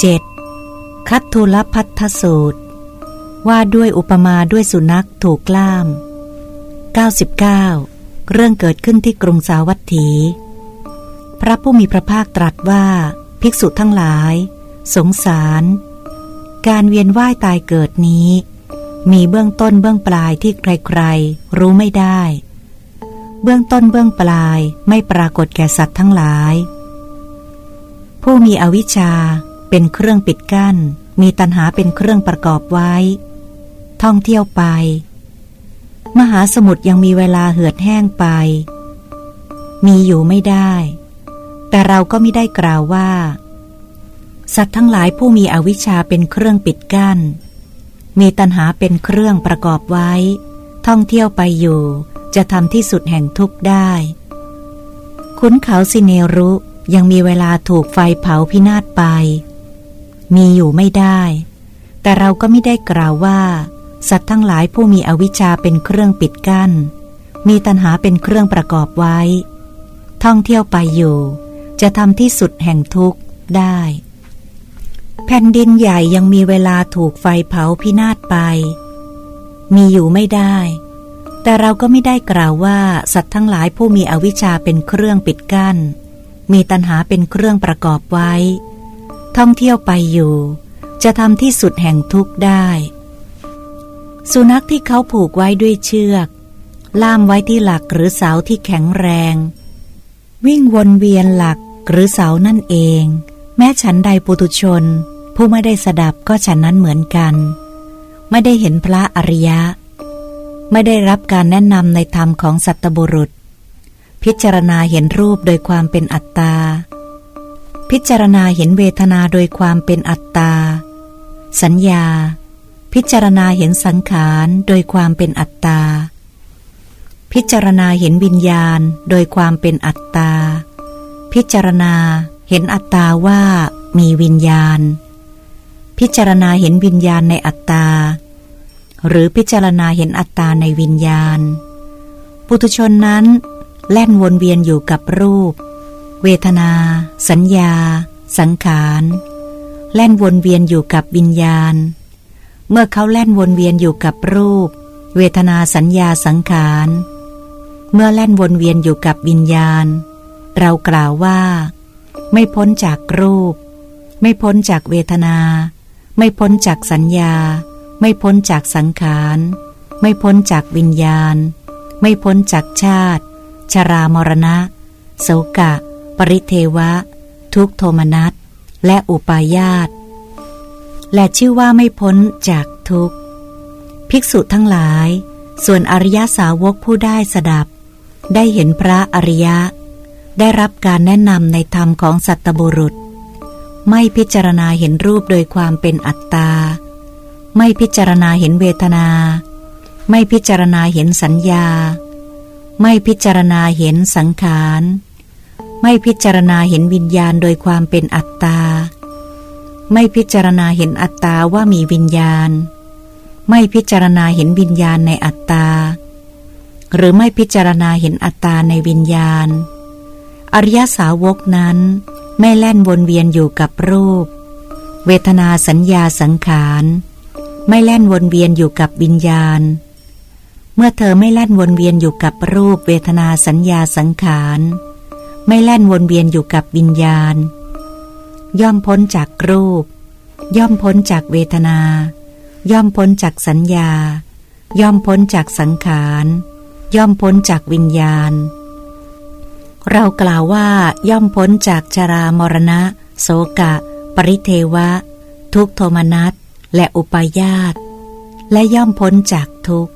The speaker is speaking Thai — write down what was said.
7. คัตทุลพัทธสูตร ว่าด้วยอุปมาด้วยสุนัขถูกกล้าม 99 เรื่องเกิดขึ้นที่กรุงสาวัตถี พระผู้มีพระภาคตรัสว่า ภิกษุทั้งหลาย สงสาร การเวียนว่ายตายเกิดนี้ มีเบื้องต้นเบื้องปลายที่ใครๆ รู้ไม่ได้ เบื้องต้นเบื้องปลายไม่ปรากฏแก่สัตว์ทั้งหลายผู้มีอวิชชา เป็นเครื่องปิดกั้น มีตัณหาเป็นเครื่องประกอบไว้ ท่องเที่ยวไป มหาสมุทรยังมีเวลาเหือดแห้งไป มีอยู่ไม่ได้ แต่เราก็ไม่ได้กล่าวว่า สัตว์ทั้งหลายผู้มีอวิชชาเป็นเครื่องปิดกั้น มีตัณหาเป็นเครื่องประกอบไว้ ท่องเที่ยวไปอยู่ จะทำที่สุดแห่งทุกข์ได้ขุนเขาสิเนรุยังมีเวลาถูกไฟเผาพินาศไป มีอยู่ไม่ได้ แต่เราก็ไม่ได้กล่าวว่า สัตว์ทั้งหลายผู้มีอวิชชาเป็นเครื่องปิดกั้น มีตัณหาเป็นเครื่องประกอบไว้ ท่องเที่ยวไปอยู่ จะทำที่สุดแห่งทุกข์ได้ แผ่นดินใหญ่ยังมีเวลาถูกไฟเผาพินาศไป มีอยู่ไม่ได้ แต่เราก็ไม่ได้กล่าวว่า สัตว์ทั้งหลายผู้มีอวิชชาเป็นเครื่องปิดกั้น มีตัณหาเป็นเครื่องประกอบไว้ ท่องเที่ยวไปอยู่ จะทำที่สุดแห่งทุกข์ได้ สุนัขที่เขาผูกไว้ด้วยเชือก ล่ามไว้ที่หลักหรือเสาที่แข็งแรง วิ่งวนเวียนหลักหรือเสานั่นเอง แม้ฉันใดปุตุชน ผู้ไม่ได้สดับก็ฉันนั้นเหมือนกัน ไม่ได้เห็นพระอริยะ ไม่ได้รับการแนะนำในธรรมของสัตบุรุษ พิจารณาเห็นรูปโดยความเป็นอัตตา พิจารณาเห็นเวทนาโดยความเป็นอัตตา สัญญา พิจารณาเห็นสังขารโดยความเป็นอัตตา พิจารณาเห็นวิญญาณโดยความเป็นอัตตา พิจารณาเห็นอัตตาว่ามีวิญญาณ พิจารณาเห็นวิญญาณในอัตตา หรือพิจารณาเห็นอัตตาในวิญญาณ ปุถุชนนั้นแล่นวนเวียนอยู่กับรูป เวทนา สัญญา สังขารแล่นวนเวียนอยู่กับวิญญาณ เมื่อเขาแล่นวนเวียนอยู่กับรูป เวทนาสัญญาสังขาร เมื่อแล่นวนเวียนอยู่กับวิญญาณ เรากล่าวว่า ไม่พ้นจากรูป ไม่พ้นจากเวทนา ไม่พ้นจากสัญญา ไม่พ้นจากสังขาร ไม่พ้นจากวิญญาณ ไม่พ้นจากชาติ ชรามรณะ โสกะ ริเทวะ ทุกโทมนัสและอุปาญาตและชื่อว่าไม่พ้นจากทุกข์ ภิกษุทั้งหลาย ส่วนอริยสาวกผู้ได้สดับ ได้เห็นพระอริยะ ได้รับการแนะนำในธรรมของสัตบุรุษ ไม่พิจารณาเห็นรูปโดยความเป็นอัตตา ไม่พิจารณาเห็นเวทนา ไม่พิจารณาเห็นสัญญา ไม่พิจารณาเห็นสังขาร ไม่พิจารณาเห็นวิญญาณโดยความเป็นอัตตา ไม่พิจารณาเห็นอัตตาว่ามีวิญญาณ ไม่พิจารณาเห็นวิญญาณในอัตตา หรือไม่พิจารณาเห็นอัตตาในวิญญาณ อริยสาวกนั้นไม่แล่นวนเวียนอยู่กับรูป เวทนาสัญญาสังขาร ไม่แล่นวนเวียนอยู่กับวิญญาณ เมื่อเธอไม่แล่นวนเวียนอยู่กับรูป เวทนาสัญญาสังขาร ไม่แล่นวนเวียนอยู่กับวิญญาณ ย่อมพ้นจากรูป ย่อมพ้นจากเวทนา ย่อมพ้นจากสัญญา ย่อมพ้นจากสังขาร ย่อมพ้นจากวิญญาณ เรากล่าวว่าย่อมพ้นจากจรามรณะ โสกะ ปริเทวะ ทุกโทมนัสและอุปาญาตและย่อมพ้นจากทุกข์